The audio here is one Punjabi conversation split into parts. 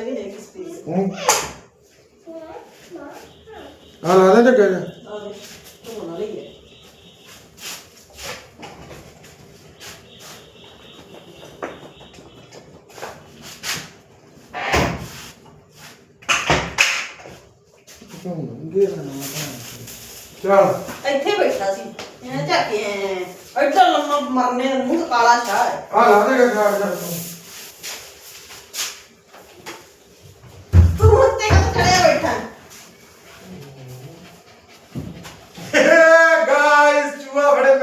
ਹੂੰ ਆ ਲਾ ਦੇ ਚੱਕਾ ਜਾ ਆ ਦੇ ਧੋਣ ਵਾਲੀ ਹੈ। ਚੱਲ। ਇੱਥੇ ਬੈਠਾ ਸੀ। ਇਹ ਝਾਕੇ ਐਡਾ ਲੰਮਾ ਮਰਨੇ ਦਾ ਮੂੰਹ ਕਾਲਾ ਸ਼ਾਹ ਹੈ। ਆ ਲਾ ਦੇ ਖਾ ਜਾ ਤੂੰ ਤੂੰ ਉੱਤੇ ਕਦ ਚੜਿਆ ਬੈਠਾ ਗਾਇਸ ਚੂਹਾ ਫੜੇ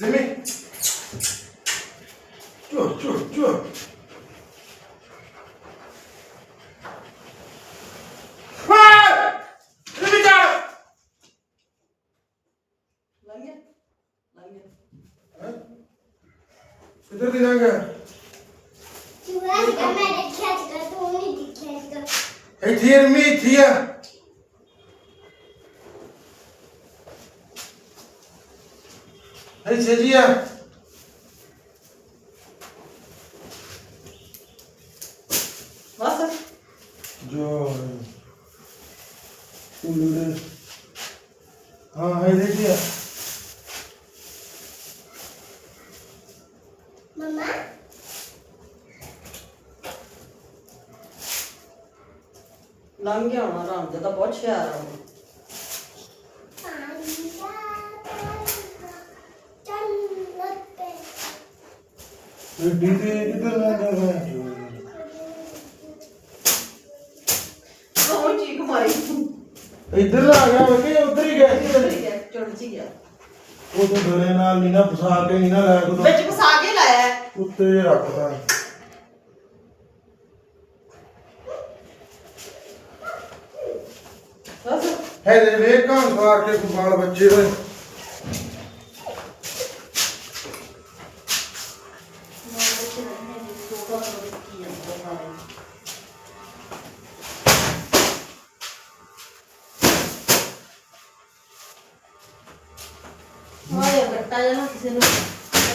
ਮਹਿਕਮਾ ਜਿਮੀ ਚੋ ਚੋ ਚੋ ਹਾਏ ਜਿਮੀ ਚੱਲ ਲੰਘਿਆ ਲੰਘਿਆ ਕਿੱਧਰ ਦੀ ਲੰਘ ਚੂਹਾ ਸੀਗਾ ਮੈਂ ਦੇਖਿਆ ਸੀਗਾ ਤੂੰ ਇੱਥੇ ਜੀ ਆ ਬਸ ਜੋ ਉਲੂਰੇ ਹਾਂ ਹੈ ਦੇਖੀ ਆ ਮਮਾ ਲੰਘ ਗਿਆ ਹੋਣਾ ਰਾਮ ਦਾ ਤਾਂ ਬਹੁਤ ਸ਼ਿਆਰ ਆ ਉਹ। ਪਾਣੀ ਦਾ ਪਾਣੀ ਜੰਨਤ ਤੇ ਏਡੀ ਤੇ ਕਿੱਧਰ ਲੰਘ ਗਿਆ ਉਹ ਚੀਕ ਮਾਰੀ। ਇੱਧਰ ਆ ਗਿਆ ਵੇ ਕਿ ਉੱਧਰ ਹੀ ਗਿਆ? ਸੀ ਗਿਆ ਚੜ ਜੀ ਗਿਆ। ਉਹ ਤਾਂ ਡਰੇ ਨਾਲ ਨਹੀਂ ਨਾ ਫਸਾ ਕੇ ਨਹੀਂ ਨਾ ਲਾਇਆ ਕੋ ਵਿੱਚ ਫਸਾ ਕੇ ਲਾਇਆ ਹੈ। ਉੱਤੇ ਰੱਖਦਾ। ਬਸ। ਹੈ ਦੇ ਵੇਖ ਕਾਂ ਸਵਾਰ ਕੇ ਕੋਈ ਬਾਲ ਬੱਚੇ ਹੋਏ ਮਾਇਆ ਬੱਟਾ ਜਨਾ ਕਿਸੇ ਨੂੰ।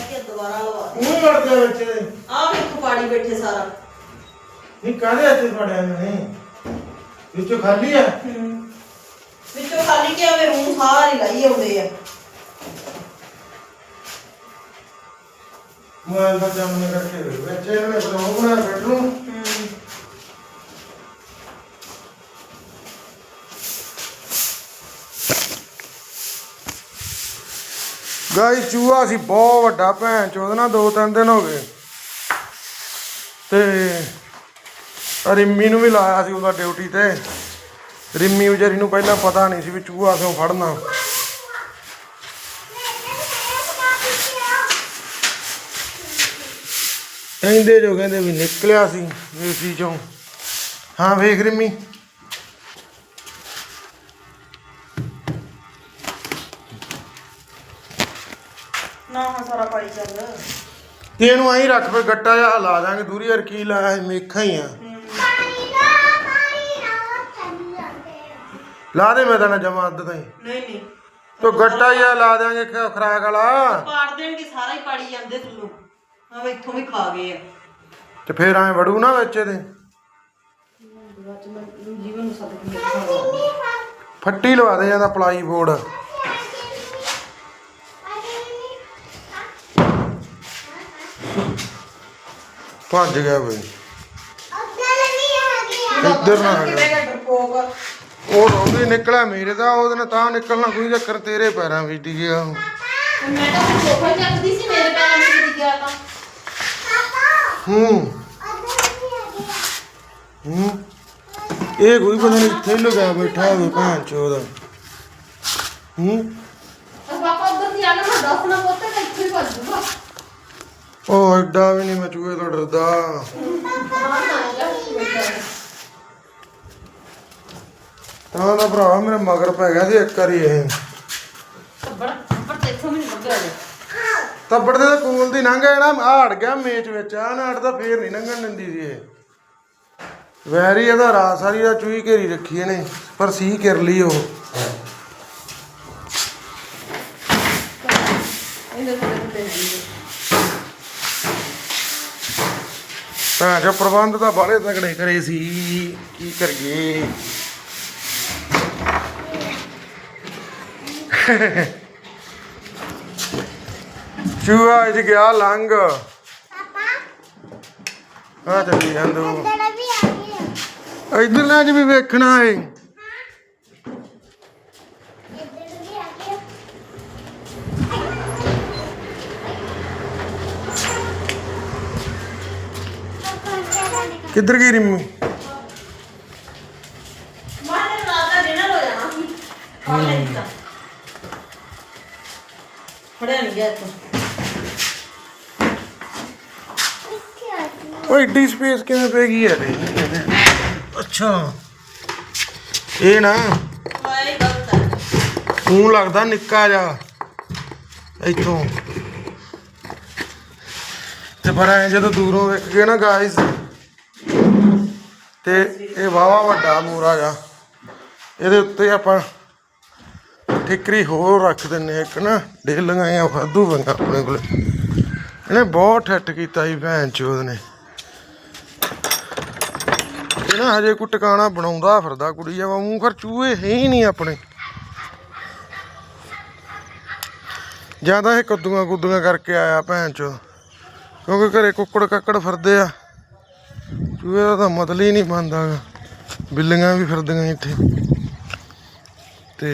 ਕਿ ਦੁਬਾਰਾ ਲਵਾ ਦੇ। ਉਹ ਲੜ ਗਿਆ ਬੱਚੇ ਦੇ ਆ ਵੇਖੋ ਪਾਣੀ ਬੈਠੇ ਸਾਰਾ। ਨਹੀਂ ਕਾਹਦੇ ਹੱਥ ਫੜਿਆ ਨੇ ਵਿੱਚੋਂ ਖਾਲੀ ਆ? ਵਿੱਚੋਂ ਖਾਲੀ ਕਿ ਆਵੇ ਰੂਮ ਸਾਰੀ ਲਾਈ ਆਉਂਦੇ ਆ। ਮੋਬਾਈਲ ਦਾ ਜਾਮਨ ਕਰਕੇ ਬੱਚੇ ਇਹਨਾਂ ਨੇ ਬਲੌਗ ਬਣਾ ਬੈਡਰੂਮ ਗਾਈ ਚੂਹਾ ਸੀ, ਬਹੁਤ ਵੱਡਾ ਭੈਣ ਚੋਦ ਨਾ, ਦੋ ਤਿੰਨ ਦਿਨ ਹੋ ਗਏ। ਤੇ ਰਿੰਮੀ ਨੂੰ ਵੀ ਲਾਇਆ ਸੀ ਉਹਦਾ ਡਿਊਟੀ ਤੇ। ਰਿੰਮੀ ਵਿਚਾਰੀ ਨੂੰ ਪਹਿਲਾਂ ਪਤਾ ਨਹੀਂ ਸੀ ਵੀ ਚੂਹਾ ਕਿਉਂ ਫੜਨਾ। ਕਹਿੰਦੇ ਜੋ ਕਹਿੰਦੇ ਵੀ ਨਿਕਲਿਆ ਸੀ, ਏਸੀ ਚੋਂ। ਹਾਂ, ਵੇਖ ਰਿੰਮੀ। ਹਾਂ ਚੱਲ। ਤੇ ਇਹਨੂੰ ਐਂ ਰੱਖ ਫੇ ਗੱਟਾ ਜਿਹਾ ਹਿਲਾ ਦਾਂਗੇ। ਦੂਰੀ ਯਾਰ ਕੀ ਲਾਇਆ ਸੀ ਮੇਖਾਂ ਹੀ ਆ। ਪਾਣੀ ਦਾ ਪਾਣੀ ਦਾ ਚੱਲ ਜਾਂਦੇ ਲਾ ਦੇ ਮੈਂ ਤਾਂ ਨਾ ਜਮਾ ਅੱਧ ਤਾਈ। ਨਹੀਂ ਨਹੀਂ। ਤੋ ਗੱਟਾ ਜਿਹਾ ਲਾ ਦਿਆਂਗੇ ਖ- ਖਰਾਕ ਵਾਲਾ। ਪਾੜ ਦੇਣਗੇ ਸਾਰਾ ਹੀ ਪਾੜੀ ਜਾਂਦੇ ਥੱਲੋਂ। ਆ ਵੇ ਇੱਥੋਂ ਵੀ ਖਾ ਗਏ ਆ। ਤੇ ਫੇਰ ਐਂ ਵੜੂ ਨਾ ਵਿੱਚ ਇਹਦੇ। ਬਾਅਦ ਮੈਂ ਜੀਵਨ ਨੂੰ ਸੱਦ ਕੇ ਖਾ ਫੱਟੀ ਲਵਾ ਦੇ ਜਾਂਦਾ ਪਲਾਈ ਬੋਰਡ। ਭੱਜ ਗਿਆ ਬਈ। ਇੱਧਰ ਨਾ ਆ ਡਰਪੋਕ ਉਹ ਰੋਂਦੀ ਨਿਕਲਿਆ ਮੇਰੇ ਦਾ, ਉਹਦੇ ਨਾਲ ਤਾਂ ਨਿਕਲਣਾ ਕੋਈ ਚੱਕਰ, ਤੇਰੇ ਪੈਰਾਂ ਵਿੱਚ ਡਿੱਗਿਆ ਉਹ। ਮੈਂ ਤਾਂ ਸੋਫਾ ਚੱਕਦੀ ਸੀ ਮੇਰੇ ਪੈਰਾਂ ਵਿੱਚ ਡਿੱਗ ਗਿਆ ਤਾਂ ਹੂੰ। ਹੂੰ। ਇਹ ਕੋਈ ਪਤਾ ਨਹੀਂ ਇੱਥੇ ਹੀ ਲਗਾ ਬੈਠਾ ਹੋਵੇ ਭੈਣ ਚੋਦ। ਹੂੰ। ਅਸ ਪਾਪਾ ਉਧਰ ਦੀ ਆਣਾ ਮੈਂ ਦੱਸ ਪੁੱਤ ਤਾਂ ਇੱਥੇ ਹੀ ਭੱਜ ਜੂਗਾ ਉਹ ਐਡਾ ਵੀ ਨਹੀਂ ਮੈਂ ਚੂਹੇ ਤੋਂ ਡਰਦਾ ਨਾ ਤਾਂ ਦਾ ਭਰਾ ਮੇਰੇ ਮਗਰ ਪੈ ਗਿਆ ਸੀ ਇੱਕ ਵਾਰੀ ਇਹ। ਤੱਬੜ ਤੱਬੜ ਤੇ ਇੱਥੋਂ ਲੱਗਿਆ ਜੇ। ਦੇ ਤਾਂ ਕੋਲ ਦੀ ਲੰਘ ਜਾਣਾ ਆ ਹਟ ਗਿਆ ਮੇਚ ਵਿੱਚ ਆ ਨਾ ਹਟਦਾ ਫੇਰ ਨਹੀਂ ਲੰਘਣ ਦਿੰਦੀ ਸੀ ਇਹ। ਵੈਰੀ ਇਹਦਾ ਰਾਤ ਸਾਰੀ ਦਾ ਚੂਹੀ ਘੇਰੀ ਰੱਖੀ ਇਹਨੇ ਪਰ ਸੀ ਕਰ ਲਈ ਉਹ। ਤਾਂ ਜੋ ਪ੍ਰਬੰਧ ਤਾਂ ਬਾਹਲੇ ਤਗੜੇ ਕਰੇ ਸੀ। ਕੀ ਕਰੀਏ? ਚੂਹਾ ਇਹ ਗਿਆ ਪਾਪਾ ਆ ਚੱਲੀ ਜਾਂਦੋ ਇੱਧਰ ਜੀ ਵੀ ਵੇਖਣਾ ਏ ਇੱਧਰ ਵੀ ਆ ਗਿਆ ਪਾਪਾ ਕਿਹੜਾ ਕਿੱਧਰ ਗਈ ਰਿੰਮੀ? ਮਾਨੇ ਰਾਤ ਡਿਨਰ ਹੋ ਜਾਣਾ। ਫੜਿਆ ਨਹੀਂ ਗਿਆ ਤੂੰ ਓਏ ਏਡੀ ਸਪੇਸ ਕਿਵੇਂ ਪੈ ਗਈ ਯਾਰ? ਇਹ? ਅੱਛਾ। ਇਹ ਨਾ ਵਾਏ ਗਲਤ ਹੈ ਤੂੰ ਲੱਗਦਾ ਨਿੱਕਾ ਜਾ ਇੱਥੋਂ। ਤੇ ਪਰ ਐ ਜਦੋਂ ਦੂਰੋਂ ਵੇਖ ਕੇ ਨਾ ਗਾਇਸ ਤੇ ਇਹ ਵਾਵਾ ਵੱਡਾ ਮੂਰਾ ਜਾ ਇਹਦੇ ਉੱਤੇ ਆਪਾਂ ਠਿਕਰੀ ਹੋਰ ਰੱਖ ਦਿੰਨੇ ਇੱਕ ਨਾ ਡੇਲੀਆਂ ਆ ਵਾਧੂ ਵੰਗਾ ਆਪਣੇ ਕੋਲ। ਇਹਨੇ ਬਹੁਤ ਠੱਟ ਕੀਤਾ ਸੀ ਭੈਣ ਚੋਦ ਨੇ। ਇਹ ਨਾ ਹਜੇ ਕੋਈ ਟਿਕਾਣਾ ਬਣਾਉਂਦਾ ਫਿਰਦਾ ਕੁੜੀ ਆ ਮੂੰਹ ਖਰ ਚੂਹੇ ਹੈ ਹੀ ਨਹੀਂ ਆਪਣੇ। ਜਾਂ ਤਾਂ ਇਹ ਕੱਦੂਆਂ ਕੁੱਦੂਆਂ ਕਰਕੇ ਆਇਆ ਭੈਣ ਚੋ ਕਿਉਂਕਿ ਘਰੇ ਕੁੱਕੜ ਕੱਕੜ ਫਿਰਦੇ ਆ। ਚੂਹੇ ਦਾ ਤਾਂ ਮਤਲਬ ਹੀ ਨਹੀਂ ਬਣਦਾ ਗਾ। ਬਿੱਲੀਆਂ ਵੀ ਫਿਰਦੀਆਂ ਇੱਥੇ ਤੇ